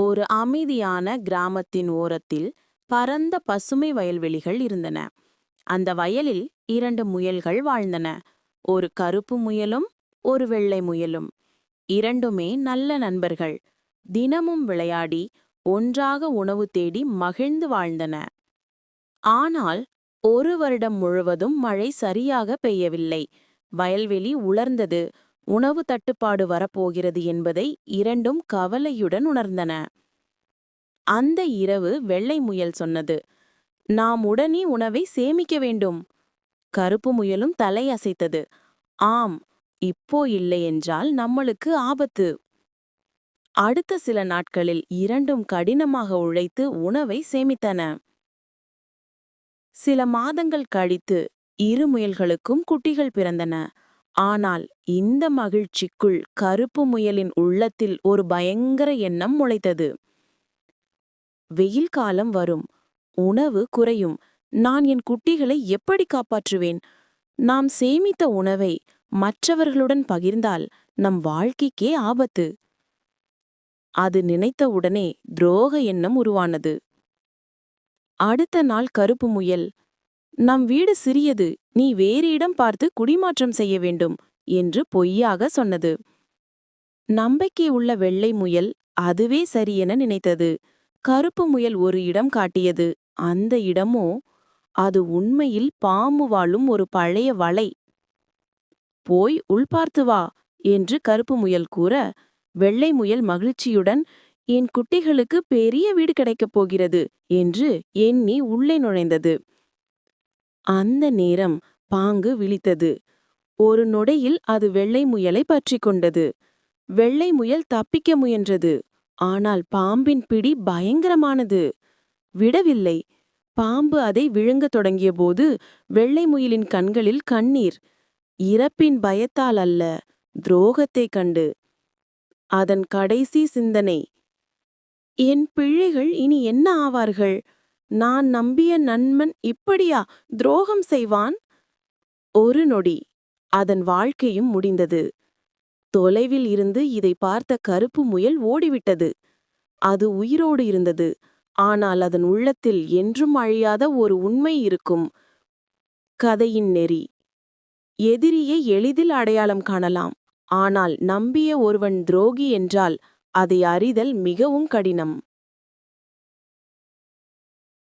ஒரு அமைதியான கிராமத்தின் ஓரத்தில் பரந்த பசுமை வயல்வெளிகள் இருந்தன. அந்த வயலில் இரண்டு முயல்கள் வாழ்ந்தன. ஒரு கருப்பு முயலும் ஒரு வெள்ளை முயலும். இரண்டுமே நல்ல நண்பர்கள். தினமும் விளையாடி ஒன்றாக உணவு தேடி மகிழ்ந்து வாழ்ந்தன. ஆனால் ஒரு வருடம் முழுவதும் மழை சரியாக பெய்யவில்லை. வயல்வெளி உலர்ந்தது. உணவு தட்டுப்பாடு வரப்போகிறது என்பதை இரண்டும் கவலையுடன் உணர்ந்தன. அந்த இரவு வெள்ளை முயல் சொன்னது. நாம் உடனே உணவை சேமிக்க வேண்டும். கருப்பு முயலும் தலையசைத்தது ஆம் இப்போ இல்லை என்றால் நம்மளுக்கு ஆபத்து. அடுத்த சில நாட்களில் இரண்டும் கடினமாக உழைத்து உணவை சேமித்தன. சில மாதங்கள் கழித்து இரு முயல்களுக்கும் குட்டிகள் பிறந்தன. ஆனால் இந்த மகிழ்ச்சிக்குள் கருப்பு முயலின் உள்ளத்தில் ஒரு பயங்கர எண்ணம் முளைத்தது. வெயில் காலம் வரும். உணவு குறையும். நான் என் குட்டிகளை எப்படி காப்பாற்றுவேன்? நாம் சேமித்த உணவை மற்றவர்களுடன் பகிர்ந்தால் நம் வாழ்க்கைக்கே ஆபத்து அது நினைத்தவுடனே துரோக எண்ணம் உருவானது. அடுத்த நாள் கருப்பு முயல் நம் வீடு சிறியது நீ வேறு இடம் பார்த்து குடிமாற்றம் செய்ய வேண்டும் என்று பொய்யாக சொன்னது. நம்பிக்கை உள்ள வெள்ளை முயல் அதுவே சரியென நினைத்தது. கருப்பு முயல் ஒரு இடம் காட்டியது அந்த இடமோ அது உண்மையில் பாம்பு வாழும் ஒரு பழைய வலை. போய் உள்பார்த்து வா என்று கருப்பு முயல் கூற வெள்ளை முயல் மகிழ்ச்சியுடன் என் குட்டிகளுக்கு பெரிய வீடு கிடைக்கப் போகிறது என்று எண்ணி உள்ளே நுழைந்தது. அந்த நேரம் பாங்கு விழித்தது. ஒரு நொடையில் அது வெள்ளை முயலை பற்றிக் கொண்டது. வெள்ளை முயல் தப்பிக்க முயன்றது. ஆனால் பாம்பின் பிடி பயங்கரமானது. விடவில்லை. பாம்பு அதை விழுங்கத் தொடங்கியபோது வெள்ளை முயலின் கண்களில் கண்ணீர். இறப்பின் பயத்தால் அல்ல துரோகத்தை கண்டு. அதன் கடைசி சிந்தனை. என் பிள்ளைகள் இனி என்ன ஆவார்கள்? நான் நம்பிய நண்பன் இப்படியா துரோகம் செய்வான்? ஒரு நொடி. அதன் வாழ்க்கையும் முடிந்தது. தொலைவில் இருந்து இதை பார்த்த கருப்பு முயல் ஓடிவிட்டது. அது உயிரோடு இருந்தது. ஆனால் அதன் உள்ளத்தில் என்றும் அழியாத ஒரு உண்மை இருக்கும். கதையின் நெறி. எதிரியை எளிதில் அடையாளம் காணலாம். ஆனால் நம்பிய ஒருவன் துரோகி என்றால் அதை அறிதல் மிகவும் கடினம்.